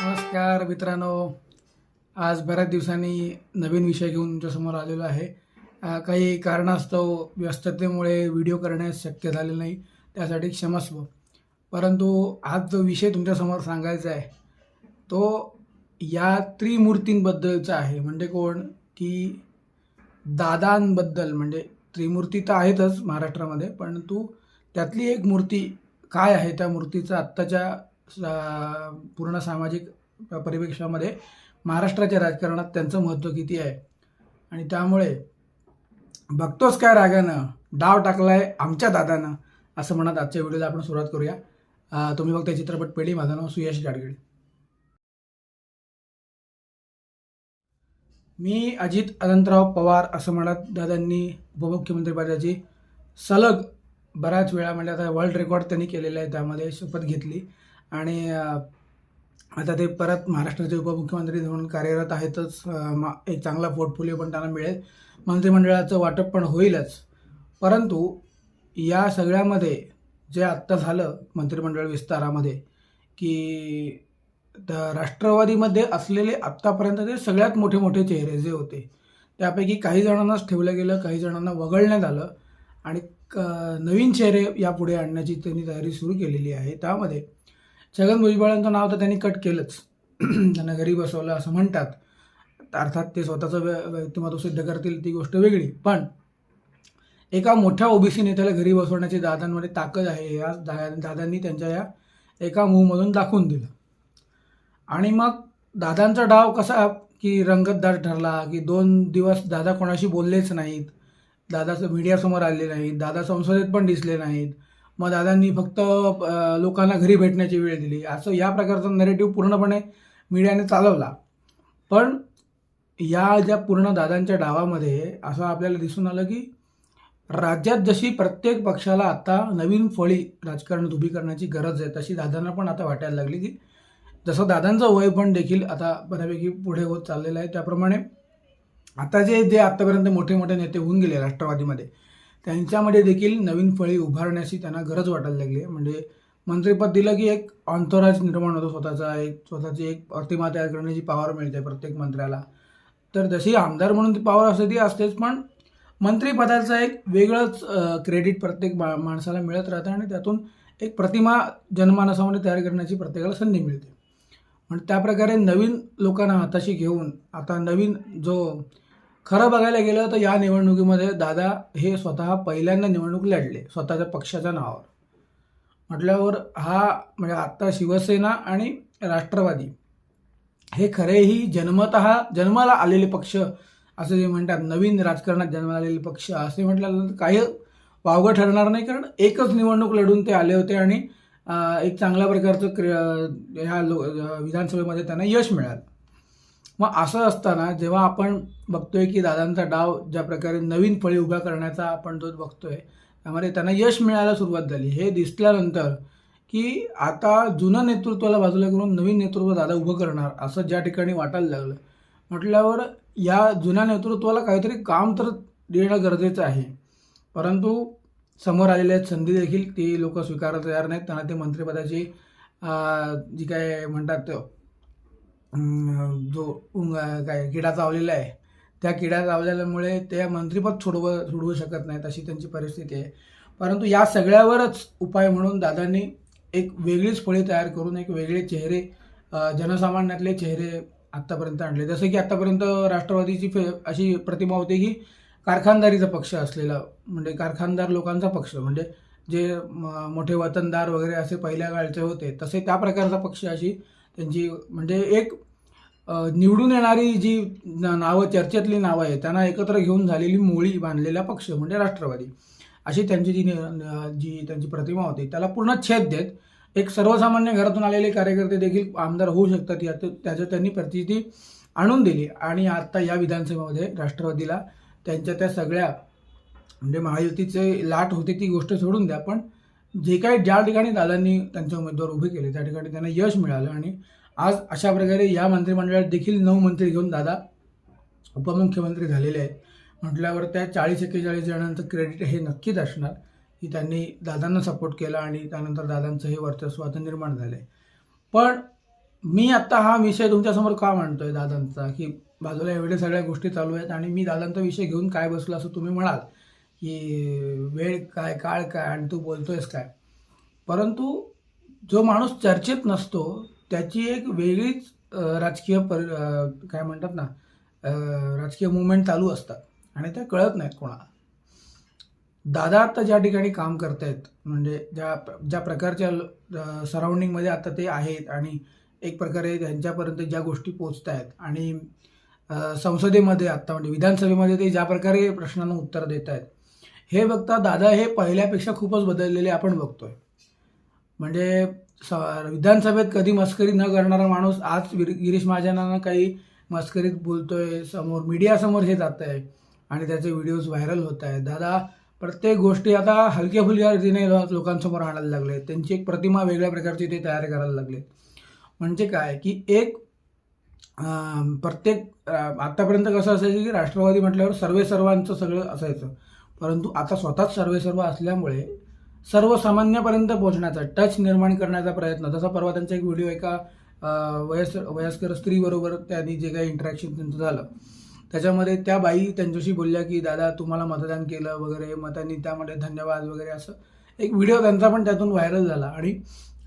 नमस्कार मित्रांनो. आज बऱ्याच दिवसांनी नवीन विषय घेऊन तुमच्यासमोर आलेलो आहे. काही कारणास्तव व्यस्ततेमुळे व्हिडिओ करण्यास शक्य झाले नाही त्यासाठी क्षमस्व परंतु आज जो विषय तुमच्यासमोर सांगायचा आहे तो या त्रिमूर्तींबद्दलचा आहे. म्हणजे कोण? की दादांबद्दल. म्हणजे त्रिमूर्ती तर आहेतच महाराष्ट्रामध्ये परंतु त्यातली एक मूर्ती काय आहे? त्या मूर्तीचं आत्ताच्या पूर्ण सामाजिक परिप्रेक्षामध्ये महाराष्ट्राच्या राजकारणात त्यांचं महत्त्व किती आहे? आणि त्यामुळे बघतोच काय रागानं? डाव टाकलाय आमच्या दादानं असं म्हणत आजच्या व्हिडिओला आपण सुरुवात करूया. तुम्ही बघताय चित्रपट पेढी माझं नाव सुयश गाडगीळ. मी अजित अनंतराव पवार असं म्हणत दादांनी उपमुख्यमंत्रीपदाची सलग बऱ्याच वेळा म्हणजे आता वर्ल्ड रेकॉर्ड त्यांनी केलेलं आहे त्यामध्ये शपथ घेतली. आणि आता ते परत महाराष्ट्राचे उपमुख्यमंत्री म्हणून कार्यरत आहेतच. मा- एक चांगला पोर्टफोलिओ पण त्यांना मिळेल. मंत्रिमंडळाचं वाटप पण होईलच. परंतु या सगळ्यामध्ये जे आत्ता झालं मंत्रिमंडळ विस्तारामध्ये की राष्ट्रवादीमध्ये असलेले आत्तापर्यंतचे सगळ्यात मोठे मोठे चेहरे जे होते त्यापैकी काही जणांनाच ठेवलं गेलं काही जणांना वगळण्यात आलं आणि क नवीन चेहरे यापुढे आणण्याची त्यांनी तयारी सुरू केलेली आहे. त्यामध्ये छगन भुजबळांचं नाव तर त्यांनी कट केलंच. त्यांना घरी बसवलं असं म्हणतात. अर्थात ते स्वतःचं व्य- व्यक्तिमत्व सिद्ध करतील ती गोष्ट वेगळी. पण एका मोठ्या ओबीसी नेत्याला घरी बसवण्याची दादांमध्ये ताकद आहे या दा दादांनी त्यांच्या या एका मूवमधून दाखवून दिलं. आणि मग दादांचा डाव कसा की रंगतदार ठरला की दोन दिवस दादा कोणाशी बोललेच नाहीत दादाचं मीडियासमोर आले नाहीत दादा संसदेत पण दिसले नाहीत मग दादांनी फक्त लोकांना घरी भेटण्याची वेळ दिली. असं या प्रकारचा नरेटिव्ह पूर्णपणे मीडियाने चालवला. पण या ज्या पूर्ण दादांच्या डावामध्ये असं आपल्याला दिसून आलं की राज्यात जशी प्रत्येक पक्षाला आता नवीन फळी राजकारणात उभी करण्याची गरज आहे तशी दादांना पण आता वाटायला लागली की जसं दादांचं वय पण देखील आता बऱ्यापैकी पुढे होत चाललेलं आहे. त्याप्रमाणे आता जे जे आत्तापर्यंत मोठे मोठे नेते होऊन गेले राष्ट्रवादीमध्ये त्यांच्यामध्ये देखील नवीन फळी उभारण्याची त्यांना गरज वाटायला लागली आहे. म्हणजे मंत्रिपद दिलं की एक ऑन्थोराज निर्माण होतो स्वतःचा एक स्वतःची एक प्रतिमा तयार करण्याची पॉवर मिळते प्रत्येक मंत्र्याला. तर जशी आमदार म्हणून ती पॉवर असते ती असतेच पण मंत्रिपदाचं एक वेगळंच क्रेडिट प्रत्येक मा माणसाला मिळत राहतं आणि त्यातून एक प्रतिमा जनमानसामध्ये तयार करण्याची प्रत्येकाला संधी मिळते. म्हणजे त्याप्रकारे नवीन लोकांना हाताशी घेऊन आता नवीन जो खरं बघायला गेलं तर या निवडणुकीमध्ये दादा हे स्वतः पहिल्यांदा निवडणूक लढले स्वतःच्या पक्षाच्या नावावर. म्हटल्यावर हा म्हणजे आत्ता शिवसेना आणि राष्ट्रवादी हे खरेही जन्मत जन्माला आलेले पक्ष असं जे म्हणतात नवीन राजकारणात जन्माला आलेले पक्ष असे म्हटल्यानंतर काही वावगं ठरणार नाही कारण एकच निवडणूक लढून ते आले होते आणि एक चांगल्या प्रकारचं क्र ह्या लो विधानसभेमध्ये त्यांना यश मिळालं. मग असं असताना जेव्हा आपण बघतोय की दादांचा डाव ज्या प्रकारे नवीन फळी उभ्या करण्याचा आपण तो बघतोय त्यामध्ये त्यांना यश मिळायला सुरुवात झाली. हे दिसल्यानंतर की आता जुनं नेतृत्वाला बाजूला करून नवीन नेतृत्व दादा उभं करणार असं ज्या ठिकाणी वाटायला लागलं. म्हटल्यावर या जुन्या नेतृत्वाला काहीतरी काम तर देणं गरजेचं आहे. परंतु समोर आलेल्या संधी देखील ती लोक स्वीकारायला तयार नाहीत. त्यांना ते मंत्रिपदाची जी काय म्हणतात जो उंग काय किडा चावलेला आहे त्या किडा चावलेल्यामुळे ते मंत्रीपद सोडव सोडवू शकत नाहीत अशी त्यांची परिस्थिती आहे. परंतु या सगळ्यावरच उपाय म्हणून दादांनी एक वेगळीच फळी तयार करून एक वेगळे चेहरे जनसामान्यातले चेहरे आत्तापर्यंत आणले. जसं की आत्तापर्यंत राष्ट्रवादीची फे अशी प्रतिमा होती की कारखानदारीचा पक्ष असलेला म्हणजे कारखानदार लोकांचा पक्ष म्हणजे जे म- मोठे वतनदार वगैरे असे पहिल्या काळचे होते तसे त्या प्रकारचा पक्ष अशी त्यांची म्हणजे एक निवडून येणारी जी नावं चर्चेतली नावं आहे त्यांना एकत्र घेऊन झालेली मोळी बांधलेला पक्ष म्हणजे राष्ट्रवादी. अशी त्यांची जी नि- जी त्यांची प्रतिमा होती त्याला पूर्ण छेद देत एक सर्वसामान्य घरातून आलेले कार्यकर्ते देखील आमदार होऊ शकतात यात त्याचं त्यांनी प्रतिनिधी आणून दिली. आणि आता या विधानसभेमध्ये राष्ट्रवादीला त्यांच्या त्या सगळ्या म्हणजे महायुतीचे लाट होते ती गोष्ट सोडून द्या पण जे काही ज्या ठिकाणी दादांनी त्यांचे उमेदवार उभे केले त्या ठिकाणी त्यांना यश मिळालं आणि आज अशा प्रकारे या मंत्रिमंडळात देखील नऊ मंत्री घेऊन दादा उपमुख्यमंत्री झालेले आहेत. म्हटल्यावर त्या चाळीस एक्केचाळीस जणांचं क्रेडिट हे नक्कीच असणार की त्यांनी दादांना सपोर्ट केला आणि त्यानंतर दादांचं हे वर्चस्व आता निर्माण झालं आहे पण मी आत्ता हा विषय तुमच्यासमोर का मांडतोय दादांचा की बाजूला एवढ्या सगळ्या गोष्टी चालू आहेत आणि मी दादांचा विषय घेऊन काय बसलो असं तुम्ही म्हणाल की वेळ काय काळ काय आणि तू बोलतोयस काय. परंतु जो माणूस चर्चेत नसतो त्याची एक वेगळीच राजकीय पर काय म्हणतात ना राजकीय मुवमेंट चालू असतात आणि त्या कळत नाहीत कोणाला. दादा आता ज्या ठिकाणी काम करतायत म्हणजे ज्या ज्या प्रकारच्या सराउंडिंगमध्ये आता ते आहेत आणि एक प्रकारे त्यांच्यापर्यंत ज्या गोष्टी पोचत आहेत आणि संसदेमध्ये आत्ता म्हणजे विधानसभेमध्ये ते ज्या प्रकारे प्रश्नांना उत्तर देत आहेत हे बघता दादा हे पहिल्यापेक्षा खूपच बदललेले आपण बघतोय. म्हणजे स विधानसभेत कधी मस्करी न करणारा माणूस आज गिरी- गिरीश महाजनांना काही मस्करीत बोलतोय समोर मीडियासमोर हे जात आहे आणि त्याचे व्हिडिओज व्हायरल होत आहेत दादा प्रत्येक गोष्टी आता हलक्या फुलक्या रीतीने लोकांसमोर आणायला लागले त्यांची एक प्रतिमा वेगळ्या प्रकारची ते तयार करायला लागले म्हणजे काय की एक प्रत्येक आत्तापर्यंत कसं असायचं की राष्ट्रवादी म्हटल्यावर सर्वे सर्वांचं सगळं असायचं. परंतु आता स्वतःच सर्वे सर्व असल्यामुळे सर्वसामान्यापर्यंत पोहोचण्याचा टच निर्माण करण्याचा प्रयत्न. जसा परवा त्यांचा एक व्हिडिओ एका अं, वयस वयस्कर स्त्रीबरोबर त्यांनी जे काही इंटरॅक्शन त्यांचं झालं त्याच्यामध्ये त्या बाई त्यांच्याशी बोलल्या की दादा तुम्हाला मतदान केलं वगैरे मग त्यांनी त्यामध्ये धन्यवाद वगैरे असं एक व्हिडिओ त्यांचा पण त्यातून व्हायरल झाला. आणि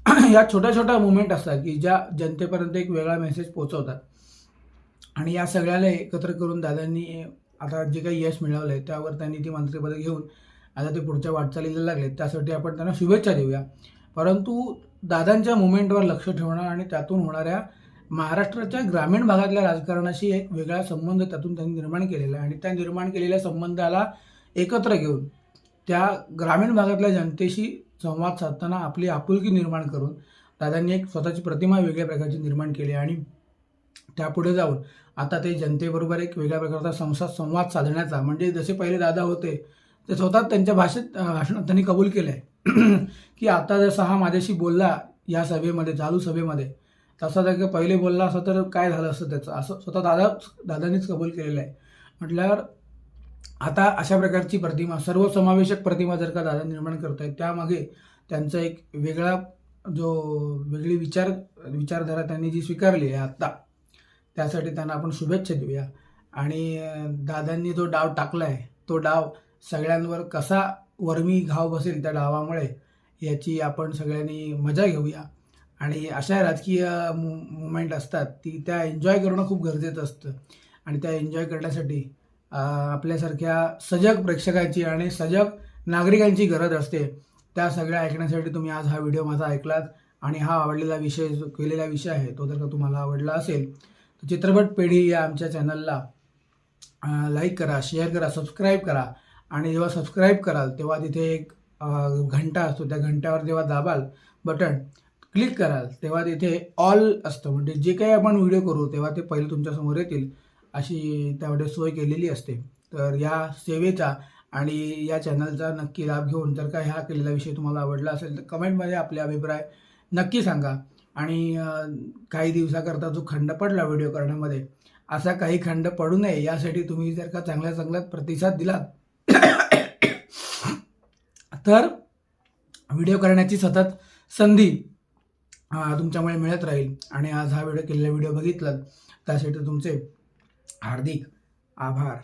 या छोट्या छोट्या मुवमेंट असतात की ज्या जनतेपर्यंत एक वेगळा मेसेज पोचवतात आणि या सगळ्याला एकत्र करून दादांनी आता जे काही यश मिळवलं आहे त्यावर त्यांनी ती मंत्रिपदं घेऊन आता ते पुढच्या वाटचालीला लागले त्यासाठी आपण त्यांना शुभेच्छा देऊया. परंतु दादांच्या मुवमेंटवर लक्ष ठेवणं आणि त्यातून होणाऱ्या महाराष्ट्राच्या ग्रामीण भागातल्या राजकारणाशी एक वेगळा संबंध त्यातून त्यांनी निर्माण केलेला आहे. आणि त्या निर्माण केलेल्या संबंधाला एकत्र घेऊन त्या ग्रामीण भागातल्या जनतेशी संवाद साधताना आपली आपुलकी निर्माण करून दादांनी एक स्वतःची प्रतिमा वेगळ्या प्रकारची निर्माण केली आणि त्यापुढे जाऊन आता ते जनतेबरोबर एक वेगळ्या प्रकारचा संसाद संवाद साधण्याचा म्हणजे जसे पहिले दादा होते ते स्वतः त्यांच्या भाषेत भाषण भाषणात त्यांनी कबूल केलं आहे की आता जसा हा माझ्याशी बोलला या सभेमध्ये चालू सभेमध्ये तसा जर का पहिले बोलला असं तर काय झालं असतं त्याचं? असं स्वतः दादा दादानीच कबूल केलेलं आहे. म्हटल्यावर आता अशा प्रकारची प्रतिमा सर्वसमावेशक प्रतिमा जर का दादा निर्माण करतायत त्यामागे त्यांचा एक वेगळा जो वेगळी विचार विचारधारा त्यांनी जी स्वीकारली आहे आत्ता त्यासाठी त्यांना आपण शुभेच्छा देऊया. आणि दादांनी जो डाव टाकला आहे तो डाव सगळ्यांवर कसा वर्मी घाव बसेल त्या डावामुळे याची आपण सगळ्यांनी मजा घेऊया. आणि अशा राजकीय मु मुवमेंट असतात ती त्या एन्जॉय करणं खूप गरजेचं असतं. आणि त्या एन्जॉय करण्यासाठी आपल्यासारख्या सजग प्रेक्षकांची आणि सजग नागरिकांची गरज असते. त्या सगळ्या ऐकण्यासाठी तुम्ही आज हा व्हिडिओ माझा ऐकलात. आणि हा आवडलेला विषय जो केलेला विषय आहे तो जर का तुम्हाला आवडला असेल चित्रपट पेढी या आमच्या चॅनलला लाईक करा शेअर करा सबस्क्राईब करा. आणि जेव्हा सबस्क्राईब कराल तेव्हा तिथे एक घंटा असतो. त्या घंट्यावर जेव्हा दाबाल बटन क्लिक कराल तेव्हा तिथे ऑल असतं. म्हणजे जे काही आपण व्हिडिओ करू तेव्हा ते पहिले तुमच्यासमोर येतील अशी त्यामध्ये सोय केलेली असते. तर या सेवेचा आणि या चॅनलचा नक्की लाभ घेऊन जर का ह्या केलेला विषय तुम्हाला आवडला असेल तर कमेंटमध्ये आपले अभिप्राय नक्की सांगा. आणि काही दिवसाकरता जो खंड पडला व्हिडिओ करण्यामध्ये असा काही खंड पडू नये यासाठी तुम्ही जर का चांगल्या चांगला प्रतिसाद दिलात तर व्हिडिओ करण्याची सतत संधी तुमच्यामुळे मिळत राहील. आणि आज हा व्हिडिओ केलेला व्हिडिओ बघितलात त्यासाठी तुमचे हार्दिक आभार.